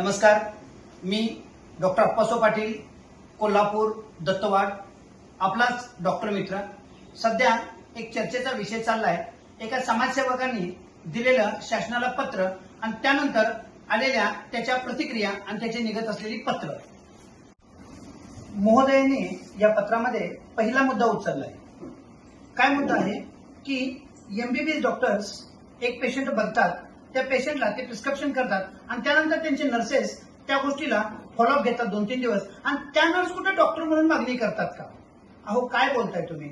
नमस्कार. मी डॉक्टर अप्पासो पाटील कोल्हापूर दत्तवाड आपलाच डॉक्टर मित्र. सध्या एक चर्चेचा विषय चाललाय. एका समाजसेवकांनी दिलेलं शासनाला पत्र आणि त्यानंतर आलेल्या त्याच्या प्रतिक्रिया आणि त्याची निघत असलेली पत्र. महोदयांनी या पत्रामध्ये पहिला मुद्दा उचललाय. काय मुद्दा आहे? की एमबीबीएस डॉक्टर्स एक पेशंट बघतात त्या पेशंटला ते प्रिस्क्रिप्शन करतात. आणि त्यानंतर त्यांचे नर्सेस त्या गोष्टीला फॉलोअप घेतात दोन तीन दिवस. आणि त्या नर्स कुठे डॉक्टर म्हणून मागणी करतात का? अहो काय बोलताय तुम्ही?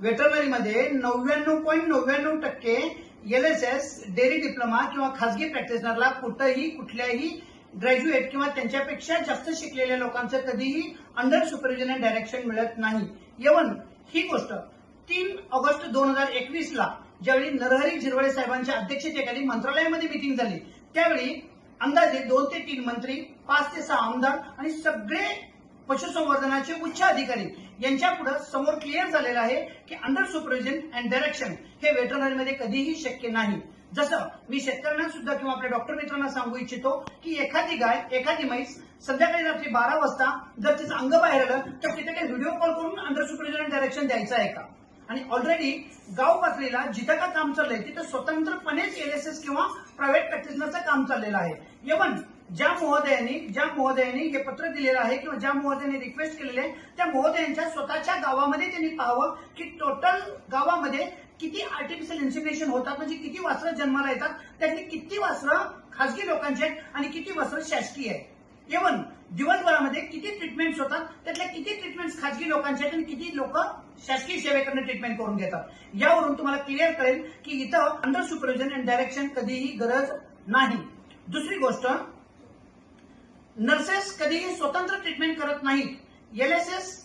वेटरनरीमध्ये नव्याण्णव पॉईंट नव्याण्णव टक्के L S S dairy diploma किंवा खासगी प्रॅक्टिशनरला कुठंही कुठल्याही ग्रॅज्युएट किंवा त्यांच्यापेक्षा जास्त शिकलेल्या लोकांचं कधीही अंडर सुपरविजन अँड डायरेक्शन मिळत नाही. यवन ही गोष्ट तीन ऑगस्ट दोन हजार एकवीस ला ज्यावेळी नरहरी झिरवळे साहेबांच्या अध्यक्षतेखाली मंत्रालयामध्ये मिटिंग झाली त्यावेळी अंदाजे दोन ते तीन मंत्री पाच ते सहा आमदार आणि सगळे पशुसंवर्धनाचे उच्च अधिकारी यांच्या पुढे समोर क्लिअर झालेलं आहे की अंडर सुपरविजन अँड डायरेक्शन हे वेटरनरीमध्ये कधीही शक्य नाही. जसं मी शेतकऱ्यांना सुद्धा किंवा आपल्या डॉक्टर मित्रांना सांगू इच्छितो की एखादी गाय एखादी म्हैस संध्याकाळी रात्री बारा वाजता जर तिचं अंग बाहेर आलं तर तिथे काही व्हिडिओ कॉल करून अंडर सुपरविजन अँड डायरेक्शन द्यायचं आहे का? आणि ऑलरेडी गाव पातळीला जिथं का काम चाललंय तिथं स्वतंत्रपणेच एलएसएस किंवा प्रायव्हेट प्रॅक्टिशनरचं काम चाललेलं आहे. यवन ज्या महोदयांनी ज्या महोदयांनी हे पत्र दिलेलं आहे किंवा ज्या महोदयांनी रिक्वेस्ट केलेले आहे त्या महोदयांच्या स्वतःच्या गावामध्ये त्यांनी पाहावं की टोटल गावामध्ये किती आर्टिफिशियल इन्सिमिनेशन होतात म्हणजे किती वासरं जन्माला येतात त्यातली किती वासरं खासगी लोकांची आहेत आणि किती वासरं शासकीय आहेत. इव्हन दिवसभरामध्ये किती ट्रीटमेंट्स होतात त्यातल्या किती ट्रीटमेंट्स खाजगी लोकांचे आहेत आणि किती लोक शासकीय सेवेकडनं ट्रीटमेंट करून घेतात. यावरून तुम्हाला क्लिअर कळेल की इथं अंडर सुपरविजन अँड डायरेक्शन कधीही गरज नाही. दुसरी गोष्ट नर्सेस कधीही स्वतंत्र ट्रीटमेंट करत नाहीत. L S S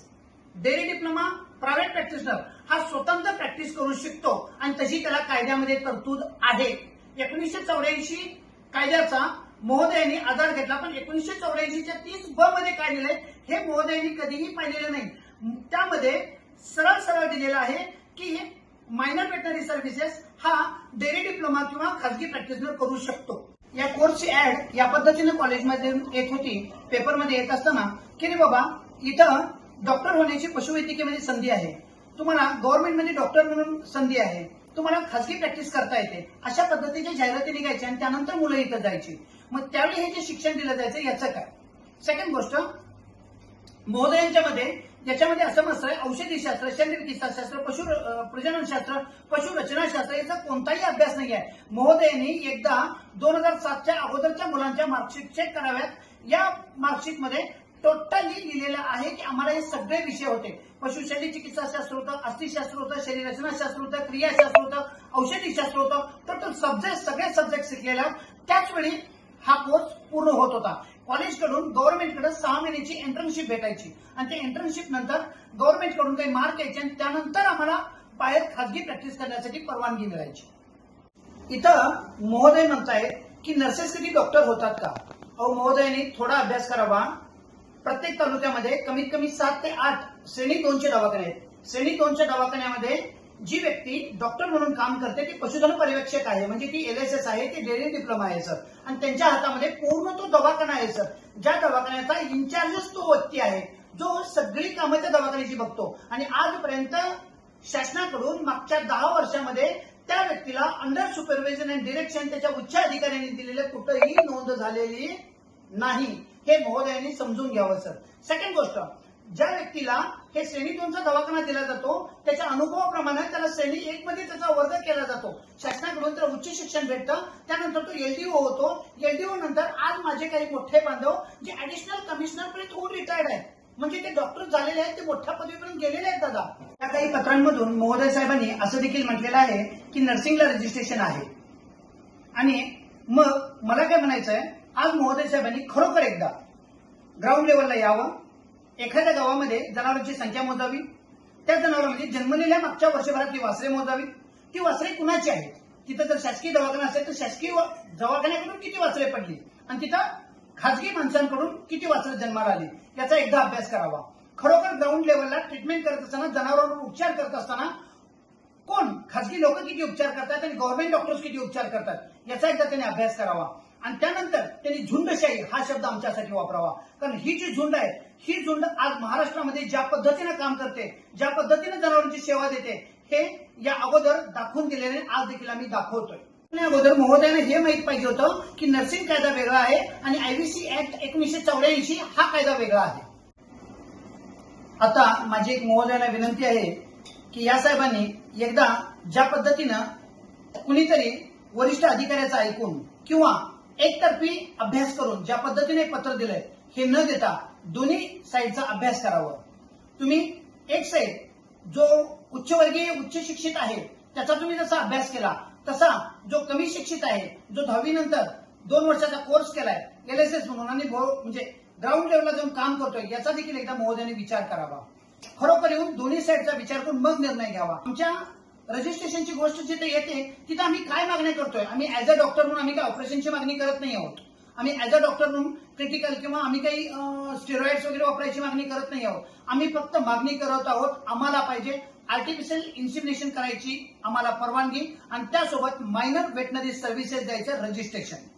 dairy diploma private practitioner हा स्वतंत्र प्रॅक्टिस करू शकतो आणि तशी त्याला कायद्यामध्ये तरतूद आहे. एकोणीसशे चौऱ्याऐंशी कायद्याचा महोदयांनी आधार घेतला पण एकोणीसशे चौऱ्याऐंशीच्या तीस ब मध्ये काय दिलंय हे महोदयांनी कधीही पाहिलेलं नाही. त्यामध्ये सरळ सरळ दिलेलं आहे की मायनर वेटनरी सर्व्हिसेस हा डेअरी डिप्लोमा किंवा खासगी प्रॅक्टिशनर करू शकतो. या कोर्सची ऍड या पद्धतीने कॉलेजमध्ये येत होती पेपरमध्ये येत असताना की रे बाबा इथं डॉक्टर होण्याची पशुवैद्यकीयमध्ये संधी आहे. तुम्हाला गव्हर्नमेंटमध्ये डॉक्टर म्हणून संधी आहे. तुम्हाला खासगी प्रॅक्टिस करता येते. अशा पद्धतीच्या जाहिराती निघायच्या आणि त्यानंतर मुलं इथं जायची. मग त्यावेळी हे जे शिक्षण दिलं जायचं याचं काय? सेकंड गोष्ट महोदयांच्या मध्ये याच्यामध्ये असं मस्त आहे औषधीशास्त्र शल्यचिकित्साशास्त्र पशु प्रजनन प्रजननशास्त्र पशुरचनाशास्त्र याचा कोणताही अभ्यास नाही आहे महोदयांनी एकदा दोन हजार सातच्या अगोदरच्या मुलांच्या मार्कशीट चेक कराव्यात. या मार्कशीटमध्ये टोटली लिहिलेलं आहे की आम्हाला हे सगळे विषय होते. पशुशल्य चिकित्साशास्त्र होतं अस्थिशास्त्र होतं शरीर रचनाशास्त्र होतं क्रियाशास्त्र होतं औषधीशास्त्र होतं. टोटल सब्जेक्ट सगळे सब्जेक्ट शिकलेला. त्याच वेळी हा कोर्स पूर्ण होत होता. कॉलेजकडून गव्हर्नमेंटकडे सहा महिन्याची इंटर्नशिप भेटायची. आणि ते इंटर्नशिप नंतर गव्हर्नमेंटकडून काही मार्क यायचे आणि त्यानंतर आम्हाला बाहेर खाजगी प्रॅक्टिस करण्यासाठी परवानगी मिळायची. इथं महोदय म्हणतायत की नर्सेस कधी डॉक्टर होतात का? अहो महोदयांनी थोडा अभ्यास करावा. प्रत्येक तालुक्यामध्ये कमीत कमी सात ते आठ श्रेणी दोनचे दवाखाने आहेत. श्रेणी दोनच्या दवाखान्यामध्ये जी व्यक्ती डॉक्टर म्हणून काम करते ती पशुधन पर्यवेक्षक आहे. म्हणजे ती एल एस एस आहे ती डेअरी डिप्लोमा आहे सर. आणि त्यांच्या हातामध्ये पूर्ण तो दवाखाना आहे सर. ज्या दवाखान्याचा इन्चार्जच तो व्यक्ती आहे. जो सगळी कामं त्या दवाखान्याची बघतो. आणि आजपर्यंत शासनाकडून मागच्या दहा वर्षामध्ये त्या व्यक्तीला अंडर सुपरविजन अँड डिरेक्शन त्याच्या उच्च अधिकाऱ्यांनी दिलेलं कुठंही नोंद झालेली नाही. हे महोदयांनी समजून घ्यावं सर. सेकंड गोष्ट ज्या व्यक्तीला हे श्रेणी दोनचा दवाखाना दिला जातो त्याच्या अनुभवाप्रमाणे त्याला श्रेणी एक मध्ये त्याचा वर्ग केला जातो. शासनाकडून तर उच्च शिक्षण भेटतं त्यानंतर तो एलडीओ होतो. एलडीओ नंतर आज माझे काही मोठे बांधव जे ऍडिशनल कमिशनर पर्यंत होऊन रिटायर्ड आहेत. म्हणजे ते डॉक्टर झालेले आहेत ते मोठ्या पदवीपर्यंत गेलेले आहेत दादा. त्या काही पत्रांमधून महोदय साहेबांनी असं देखील म्हटलेलं आहे की नर्सिंगला रजिस्ट्रेशन आहे. आणि मग मला काय म्हणायचं आहे आज महोदय साहेबांनी खरोखर एकदा ग्राउंड लेवलला यावं एखाद्या गावामध्ये जनावरांची संख्या मोजावी. त्या जनावरांमध्ये जन्मलेल्या मागच्या वर्षभरातली वासरे मोजावी. ती वासरे कुणाची आहेत? तिथं जर शासकीय दवाखाना असेल तर शासकीय दवाखान्याकडून किती वासरे पडली? आणि तिथं खाजगी माणसांकडून किती वासरे जन्माला आली? याचा एकदा अभ्यास करावा. खरोखर ग्राउंड लेवलला ट्रीटमेंट करत असताना जनावरांवर उपचार करत असताना कोण? खाजगी लोक किती उपचार करतात आणि गव्हर्नमेंट डॉक्टर्स किती उपचार करतात? याचा एकदा त्यांनी अभ्यास करावा. आणि त्यानंतर त्यांनी झुंडशाही हा शब्द आमच्यासाठी वापरावा. कारण ही जी झुंड आहे ही झुंड आज महाराष्ट्रामध्ये ज्या पद्धतीने काम करते ज्या पद्धतीने जनावरांची सेवा देते हे या अगोदर दाखवून दिलेले आज देखील आम्ही दाखवतोय. अगोदर महोदयाने हे माहीत पाहिजे होतं की नर्सिंग कायदा वेगळा आहे आणि आयबीसी ऍक्ट एकोणीसशे चौऱ्याऐंशी हा कायदा वेगळा आहे. आता माझी एक महोदयाला विनंती आहे की या साहेबांनी एकदा ज्या पद्धतीनं कुणीतरी वरिष्ठ अधिकाऱ्याचं ऐकून किंवा एकतर्फी अभ्यास करून ज्या पद्धतीने पत्र दिलंय हे न देता दोन्ही साईडचा अभ्यास करावा. तुम्ही एक साईड जो उच्चवर्गीय उच्च शिक्षित आहे त्याचा तुम्ही जसा अभ्यास केला तसा जो कमी शिक्षित आहे जो दहावी नंतर दोन वर्षाचा कोर्स केलाय एल एस एस म्हणून आणि म्हणजे ग्राउंड लेवलला जाऊन काम करतोय याचा देखील एकदा महोदयाने विचार करावा. खरोखर येऊन दोन्ही साईडचा विचार करून मग निर्णय घ्यावा. आमच्या रजिस्ट्रेशनची गोष्ट जिथे येते तिथं आम्ही काय मागणी करतोय? आम्ही ऍज अ डॉक्टर म्हणून आम्ही काय ऑपरेशनची मागणी करत नाही आहोत. आम्ही ऍज अ डॉक्टर म्हणून क्रिटिकल किंवा आम्ही काही स्टेरॉइड्स वगैरे वापरायची मागणी करत नाही आहोत. आम्ही फक्त मागणी करत आहोत आम्हाला पाहिजे आर्टिफिशियल इन्सिमिनेशन करायची आम्हाला परवानगी आणि त्यासोबत मायनर वेटनरी सर्व्हिसेस द्यायचं रजिस्ट्रेशन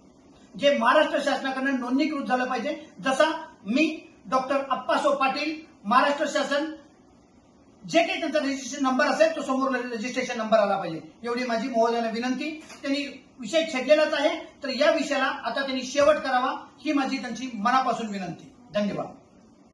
जे महाराष्ट्र शासनाकडनं नोंदणीकृत झालं पाहिजे. जसा मी डॉक्टर अप्पासो पाटील महाराष्ट्र शासन जे काही त्यांचा रजिस्ट्रेशन नंबर असेल तो समोर रजिस्ट्रेशन नंबर आला पाहिजे. एवढी माझी महोदयाने विनंती. त्यांनी विषय छेडलेलाच आहे. तर या विषयाला आता त्यांनी शेवट करावा ही माझी त्यांची मनापासून विनंती. धन्यवाद.